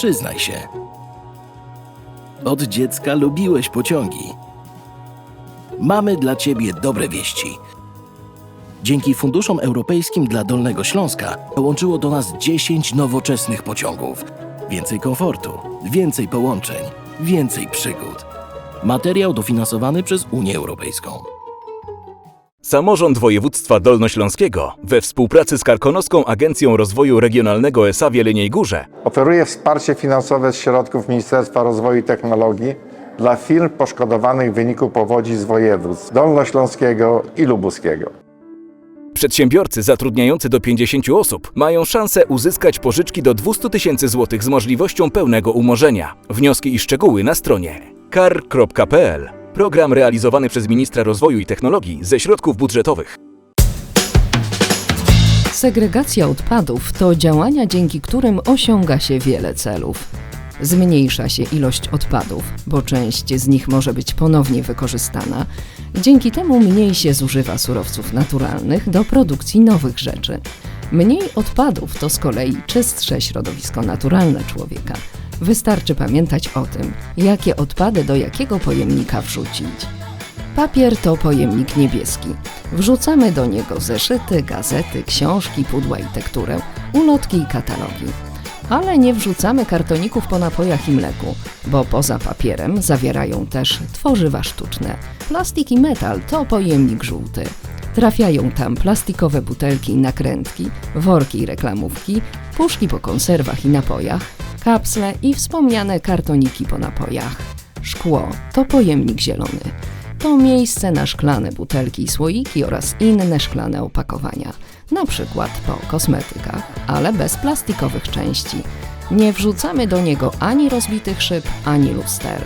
Przyznaj się. Od dziecka lubiłeś pociągi. Mamy dla ciebie dobre wieści. Dzięki funduszom europejskim dla Dolnego Śląska dołączyło do nas 10 nowoczesnych pociągów. Więcej komfortu, więcej połączeń, więcej przygód. Materiał dofinansowany przez Unię Europejską. Samorząd Województwa Dolnośląskiego we współpracy z Karkonoską Agencją Rozwoju Regionalnego ESA w Jeleniej Górze Oferuje wsparcie finansowe z środków Ministerstwa Rozwoju i Technologii dla firm poszkodowanych w wyniku powodzi z województw dolnośląskiego i lubuskiego. Przedsiębiorcy zatrudniający do 50 osób mają szansę uzyskać pożyczki do 200 tysięcy złotych z możliwością pełnego umorzenia. Wnioski i szczegóły na stronie kar.pl. Program realizowany przez Ministra Rozwoju i Technologii ze środków budżetowych. Segregacja odpadów to działania, dzięki którym osiąga się wiele celów. Zmniejsza się ilość odpadów, bo część z nich może być ponownie wykorzystana. Dzięki temu mniej się zużywa surowców naturalnych do produkcji nowych rzeczy. Mniej odpadów to z kolei czystsze środowisko naturalne człowieka. Wystarczy pamiętać o tym, jakie odpady do jakiego pojemnika wrzucić. Papier to pojemnik niebieski. Wrzucamy do niego zeszyty, gazety, książki, pudła i tekturę, ulotki i katalogi. Ale nie wrzucamy kartoników po napojach i mleku, bo poza papierem zawierają też tworzywa sztuczne. Plastik i metal to pojemnik żółty. Trafiają tam plastikowe butelki i nakrętki, worki i reklamówki, puszki po konserwach i napojach, kapsle i wspomniane kartoniki po napojach. Szkło to pojemnik zielony. To miejsce na szklane butelki i słoiki oraz inne szklane opakowania, na przykład po kosmetykach, ale bez plastikowych części. Nie wrzucamy do niego ani rozbitych szyb, ani luster.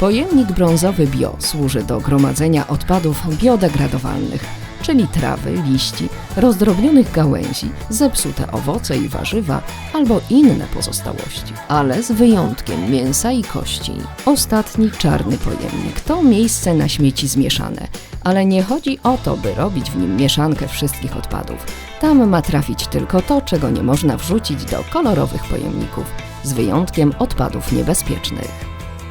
Pojemnik brązowy bio służy do gromadzenia odpadów biodegradowalnych, czyli trawy, liści, rozdrobnionych gałęzi, zepsute owoce i warzywa albo inne pozostałości, ale z wyjątkiem mięsa i kości. Ostatni czarny pojemnik to miejsce na śmieci zmieszane, ale nie chodzi o to, by robić w nim mieszankę wszystkich odpadów. Tam ma trafić tylko to, czego nie można wrzucić do kolorowych pojemników, z wyjątkiem odpadów niebezpiecznych.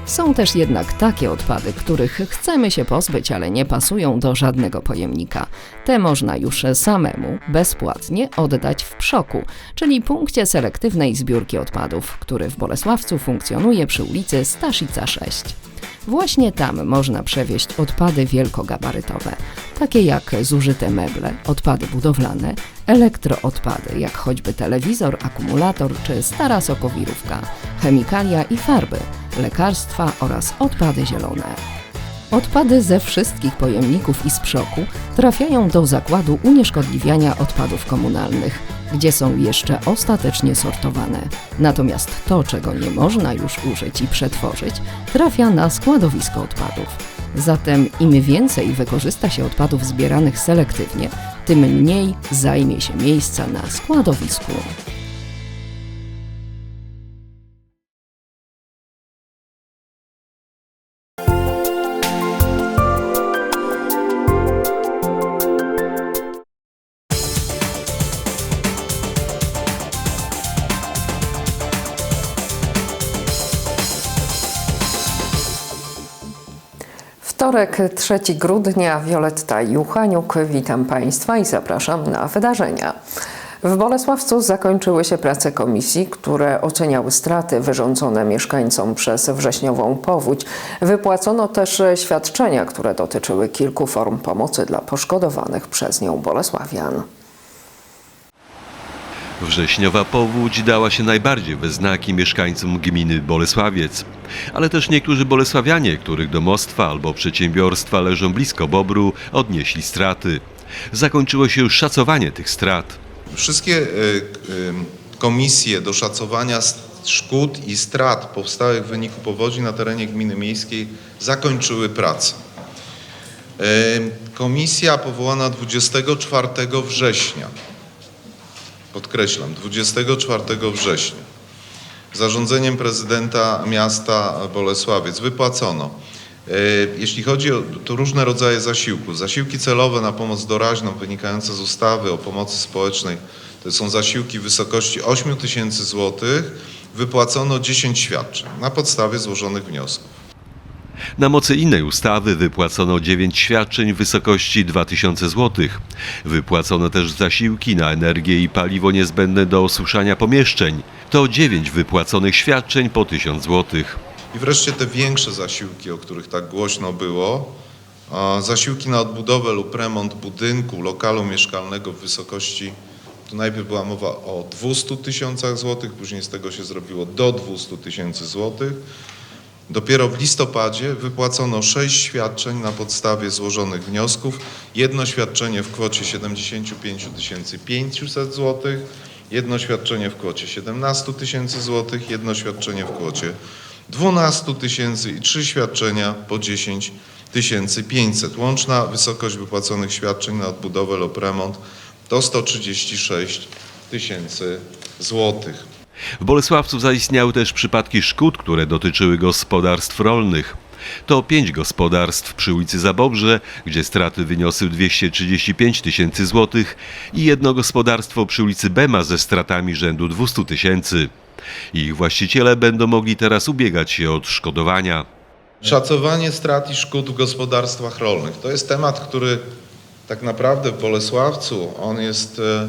Są też jednak takie odpady, których chcemy się pozbyć, ale nie pasują do żadnego pojemnika. Te można już samemu, bezpłatnie oddać w Przoku, czyli punkcie selektywnej zbiórki odpadów, który w Bolesławcu funkcjonuje przy ulicy Staszica 6. Właśnie tam można przewieźć odpady wielkogabarytowe, takie jak zużyte meble, odpady budowlane, elektroodpady, jak choćby telewizor, akumulator czy stara sokowirówka, chemikalia i farby, lekarstwa oraz odpady zielone. Odpady ze wszystkich pojemników i z przoku trafiają do zakładu unieszkodliwiania odpadów komunalnych, gdzie są jeszcze ostatecznie sortowane. Natomiast to, czego nie można już użyć i przetworzyć, trafia na składowisko odpadów. Zatem im więcej wykorzysta się odpadów zbieranych selektywnie, tym mniej zajmie się miejsca na składowisku. Wtorek, 3 grudnia, Wioletta Juchaniuk. Witam Państwa i zapraszam na wydarzenia. W Bolesławcu zakończyły się prace komisji, które oceniały straty wyrządzone mieszkańcom przez wrześniową powódź. Wypłacono też świadczenia, które dotyczyły kilku form pomocy dla poszkodowanych przez nią Bolesławian. Wrześniowa powódź dała się najbardziej we znaki mieszkańcom gminy Bolesławiec, ale też niektórzy bolesławianie, których domostwa albo przedsiębiorstwa leżą blisko Bobru, odnieśli straty. Zakończyło się już szacowanie tych strat. Wszystkie e, e, komisje do szacowania szkód i strat powstałych w wyniku powodzi na terenie gminy miejskiej zakończyły pracę. E, Komisja powołana 24 września, podkreślam, 24 września, zarządzeniem prezydenta miasta Bolesławiec wypłacono, e, jeśli chodzi o różne rodzaje zasiłków, zasiłki celowe na pomoc doraźną wynikające z ustawy o pomocy społecznej, to są zasiłki w wysokości 8 tysięcy złotych, wypłacono 10 świadczeń na podstawie złożonych wniosków. Na mocy innej ustawy wypłacono 9 świadczeń w wysokości 2000 zł. Wypłacono też zasiłki na energię i paliwo niezbędne do osuszania pomieszczeń. To 9 wypłaconych świadczeń po 1000 zł. I wreszcie te większe zasiłki, o których tak głośno było. Zasiłki na odbudowę lub remont budynku, lokalu mieszkalnego w wysokości, tu najpierw była mowa o 200 tysiącach złotych, później z tego się zrobiło do 200 tysięcy złotych. Dopiero w listopadzie wypłacono 6 świadczeń na podstawie złożonych wniosków. Jedno świadczenie w kwocie 75 500 zł, jedno świadczenie w kwocie 17 tysięcy złotych, jedno świadczenie w kwocie 12 tysięcy i trzy świadczenia po 10 500. Łączna wysokość wypłaconych świadczeń na odbudowę lub remont to 136 tysięcy złotych. W Bolesławcu zaistniały też przypadki szkód, które dotyczyły gospodarstw rolnych. To pięć gospodarstw przy ulicy Zabobrze, gdzie straty wyniosły 235 tysięcy złotych i jedno gospodarstwo przy ulicy Bema ze stratami rzędu 200 tysięcy. Ich właściciele będą mogli teraz ubiegać się o odszkodowania. Szacowanie strat i szkód w gospodarstwach rolnych. To jest temat, który tak naprawdę w Bolesławcu on jest e,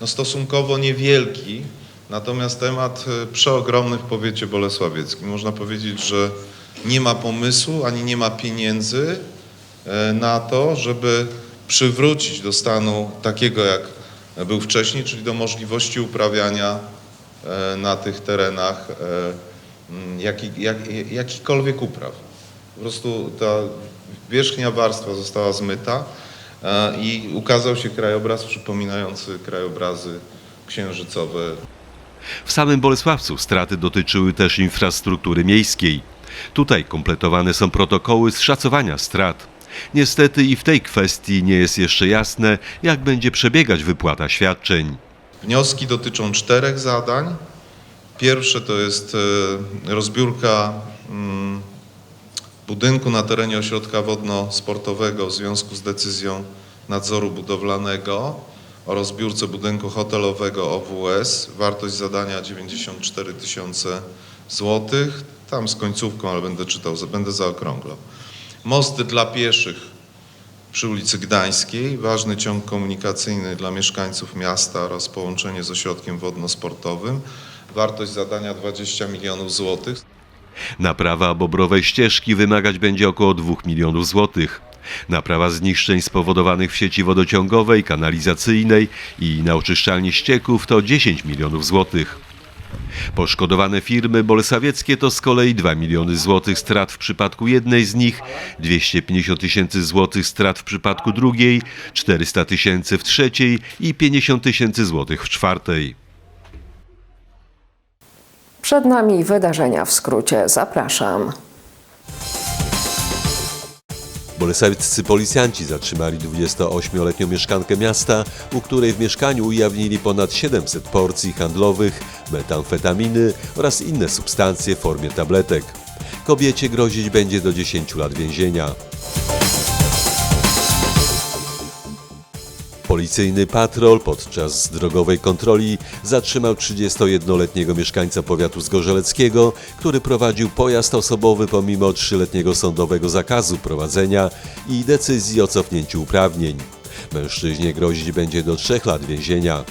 no, stosunkowo niewielki, natomiast temat e, przeogromny w powiecie bolesławieckim. Można powiedzieć, że nie ma pomysłu ani nie ma pieniędzy e, na to, żeby przywrócić do stanu takiego, jak był wcześniej, czyli do możliwości uprawiania e, na tych terenach e, mm, jaki, jak, jakikolwiek upraw. Po prostu ta wierzchnia warstwa została zmyta i ukazał się krajobraz przypominający krajobrazy księżycowe W samym Bolesławcu straty dotyczyły też infrastruktury miejskiej. Tutaj kompletowane są protokoły z szacowania strat. Niestety i w tej kwestii nie jest jeszcze jasne, jak będzie przebiegać wypłata świadczeń. Wnioski dotyczą czterech zadań. Pierwsze to jest e, rozbiórka mm, budynku na terenie ośrodka wodno-sportowego w związku z decyzją nadzoru budowlanego o rozbiórce budynku hotelowego OWS. Wartość zadania 94 tysiące złotych. Tam z końcówką, ale będę czytał, będę zaokrąglał. Most dla pieszych przy ulicy Gdańskiej, ważny ciąg komunikacyjny dla mieszkańców miasta oraz połączenie z ośrodkiem wodno-sportowym. Wartość zadania 20 milionów złotych. Naprawa bobrowej ścieżki wymagać będzie około 2 milionów złotych. Naprawa zniszczeń spowodowanych w sieci wodociągowej, kanalizacyjnej i na oczyszczalni ścieków to 10 milionów złotych. Poszkodowane firmy bolesławieckie to z kolei 2 miliony złotych strat w przypadku jednej z nich, 250 tysięcy złotych strat w przypadku drugiej, 400 tysięcy w trzeciej i 50 tysięcy złotych w czwartej. Przed nami wydarzenia w skrócie. Zapraszam. Bolesławieccy policjanci zatrzymali 28-letnią mieszkankę miasta, u której w mieszkaniu ujawnili ponad 700 porcji handlowych metamfetaminy oraz inne substancje w formie tabletek. Kobiecie grozić będzie do 10 lat więzienia. Policyjny patrol podczas drogowej kontroli zatrzymał 31-letniego mieszkańca powiatu zgorzeleckiego, który prowadził pojazd osobowy pomimo trzyletniego sądowego zakazu prowadzenia i decyzji o cofnięciu uprawnień. Mężczyźnie grozić będzie do 3 lat więzienia.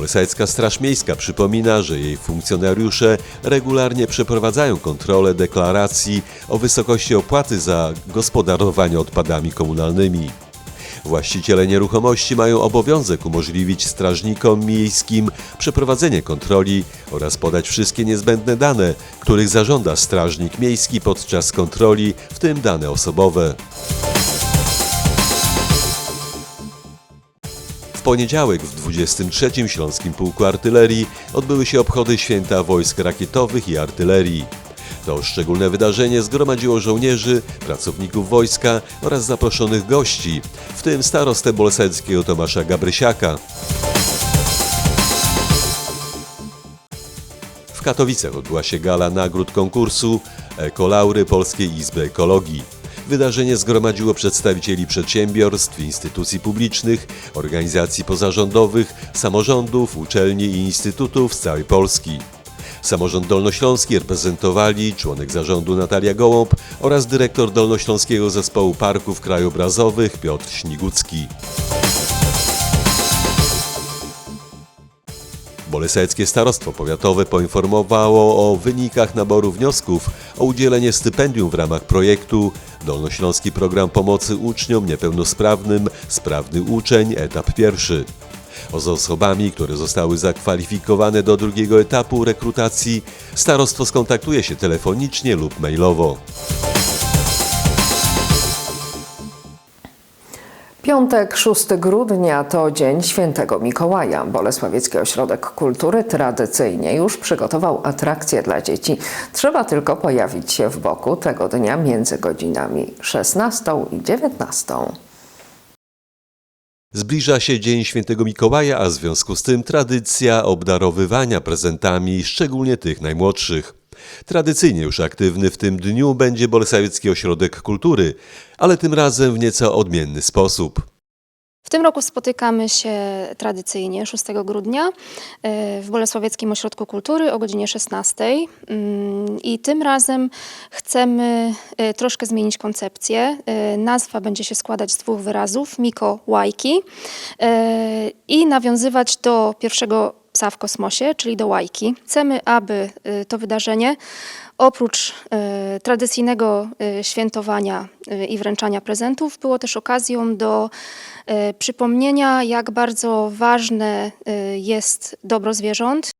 Bolesławecka Straż Miejska przypomina, że jej funkcjonariusze regularnie przeprowadzają kontrolę deklaracji o wysokości opłaty za gospodarowanie odpadami komunalnymi. Właściciele nieruchomości mają obowiązek umożliwić strażnikom miejskim przeprowadzenie kontroli oraz podać wszystkie niezbędne dane, których zażąda strażnik miejski podczas kontroli, w tym dane osobowe. W poniedziałek w 23. Śląskim Pułku Artylerii odbyły się obchody święta wojsk rakietowych i artylerii. To szczególne wydarzenie zgromadziło żołnierzy, pracowników wojska oraz zaproszonych gości, w tym starostę bolesławskiego Tomasza Gabrysiaka. W Katowicach odbyła się gala nagród konkursu Ekolaury Polskiej Izby Ekologii. Wydarzenie zgromadziło przedstawicieli przedsiębiorstw, instytucji publicznych, organizacji pozarządowych, samorządów, uczelni i instytutów z całej Polski. Samorząd Dolnośląski reprezentowali członek zarządu Natalia Gołąb oraz dyrektor Dolnośląskiego Zespołu Parków Krajobrazowych Piotr Śnigucki. Bolesławskie Starostwo Powiatowe poinformowało o wynikach naboru wniosków o udzielenie stypendium w ramach projektu Dolnośląski Program Pomocy Uczniom Niepełnosprawnym Sprawny Uczeń, etap pierwszy. O z osobami, które zostały zakwalifikowane do drugiego etapu rekrutacji, starostwo skontaktuje się telefonicznie lub mailowo. Piątek, 6 grudnia to Dzień Świętego Mikołaja. Bolesławiecki Ośrodek Kultury tradycyjnie już przygotował atrakcje dla dzieci. Trzeba tylko pojawić się w boku tego dnia między godzinami 16 i 19. Zbliża się Dzień Świętego Mikołaja, a w związku z tym tradycja obdarowywania prezentami, szczególnie tych najmłodszych. Tradycyjnie już aktywny w tym dniu będzie Bolesławiecki Ośrodek Kultury, ale tym razem w nieco odmienny sposób. W tym roku spotykamy się tradycyjnie 6 grudnia e, w Bolesławieckim Ośrodku Kultury o godzinie 16. Mm, I tym razem chcemy e, troszkę zmienić koncepcję. E, Nazwa będzie się składać z dwóch wyrazów, Miko Łajki i nawiązywać do pierwszego psa w kosmosie, czyli do Łajki. Chcemy, aby e, to wydarzenie oprócz e, tradycyjnego e, świętowania i wręczania prezentów było też okazją do przypomnienia, jak bardzo ważne jest dobro zwierząt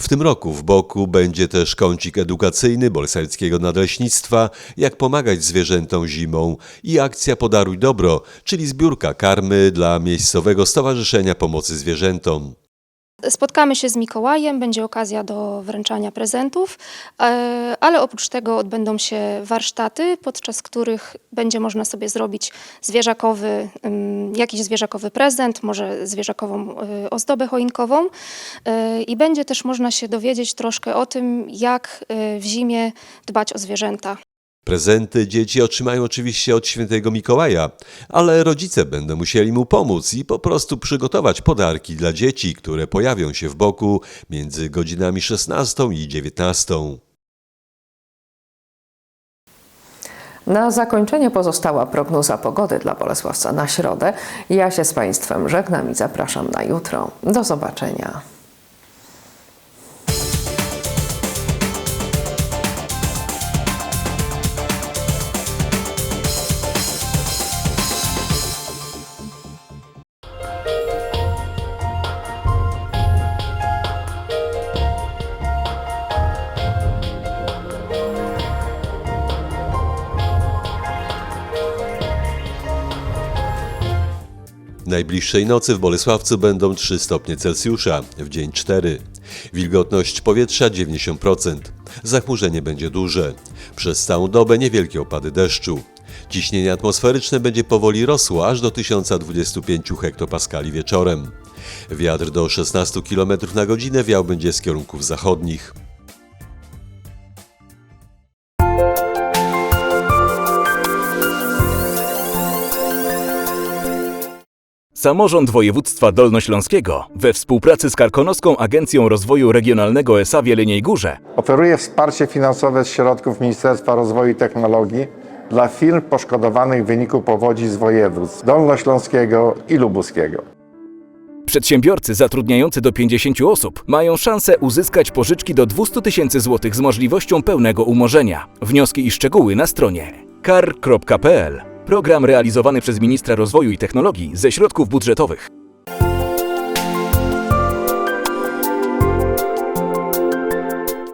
W tym roku w boku będzie też kącik edukacyjny Bolesławickiego Nadleśnictwa, jak pomagać zwierzętom zimą i akcja Podaruj Dobro, czyli zbiórka karmy dla miejscowego Stowarzyszenia Pomocy Zwierzętom. Spotkamy się z Mikołajem, będzie okazja do wręczania prezentów, e, ale oprócz tego odbędą się warsztaty, podczas których będzie można sobie zrobić zwierzakowy, ym, jakiś zwierzakowy prezent, może zwierzakową y, ozdobę choinkową Y, i będzie też można się dowiedzieć troszkę o tym, jak w zimie dbać o zwierzęta. Prezenty dzieci otrzymają oczywiście od świętego Mikołaja, ale rodzice będą musieli mu pomóc i po prostu przygotować podarki dla dzieci, które pojawią się w boku między godzinami 16 i 19. Na zakończenie pozostała prognoza pogody dla Bolesławca na środę. Ja się z Państwem żegnam i zapraszam na jutro. Do zobaczenia. Najbliższej nocy w Bolesławcu będą 3 stopnie Celsjusza, w dzień 4. Wilgotność powietrza 90%. Zachmurzenie będzie duże. Przez całą dobę niewielkie opady deszczu. Ciśnienie atmosferyczne będzie powoli rosło aż do 1025 hektopaskali wieczorem. Wiatr do 16 km na godzinę wiał będzie z kierunków zachodnich. Samorząd Województwa Dolnośląskiego we współpracy z Karkonoską Agencją Rozwoju Regionalnego ESA w Jeleniej Górze Oferuje wsparcie finansowe z środków Ministerstwa Rozwoju i Technologii dla firm poszkodowanych w wyniku powodzi z województw dolnośląskiego i lubuskiego. Przedsiębiorcy zatrudniający do 50 osób mają szansę uzyskać pożyczki do 200 tysięcy złotych z możliwością pełnego umorzenia. Wnioski i szczegóły na stronie kar.pl. Program realizowany przez Ministra Rozwoju i Technologii ze środków budżetowych.